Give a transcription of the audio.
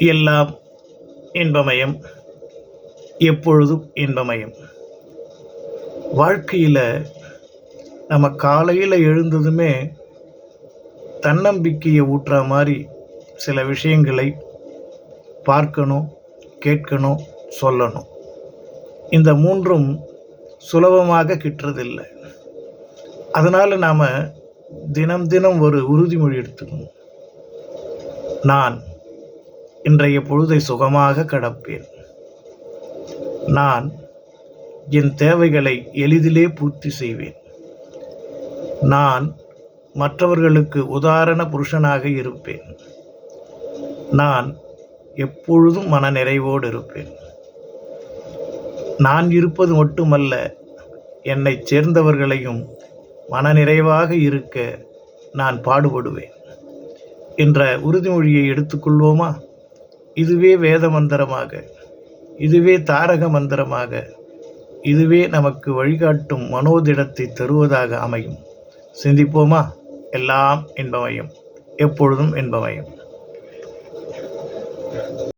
எல்லாம் இன்பமயம் எப்பொழுதும் இன்பமயம். வாழ்க்கையில் நம்ம காலையில் எழுந்ததுமே தன்னம்பிக்கையை ஊற்றுற மாதிரி சில விஷயங்களை பார்க்கணும் கேட்கணும் சொல்லணும். இந்த மூன்றும் சுலபமாக கிட்டுறதில்லை. அதனால் நாம் தினம் தினம் ஒரு உறுதிமொழி எடுத்துக்கணும். நான் இன்றைய பொழுதை சுகமாக கடப்பேன். நான் என் தேவைகளை எளிதிலே பூர்த்தி செய்வேன். நான் மற்றவர்களுக்கு உதாரண புருஷனாக இருப்பேன். நான் எப்பொழுதும் மன நிறைவோடு இருப்பேன். நான் இருப்பது மட்டுமல்ல என்னைச் சேர்ந்தவர்களையும் மனநிறைவாக இருக்க நான் பாடுபடுவேன். என்ற உறுதிமொழியை எடுத்துக்கொள்வோமா இதுவே வேத மந்திரமாக இதுவே தாரக மந்திரமாக இதுவே நமக்கு வழிகாட்டும் மனோதிடத்தை தருவதாக அமையும். சிந்திப்போமா? எல்லாம் என்பமையும் எப்பொழுதும் என்பமையும்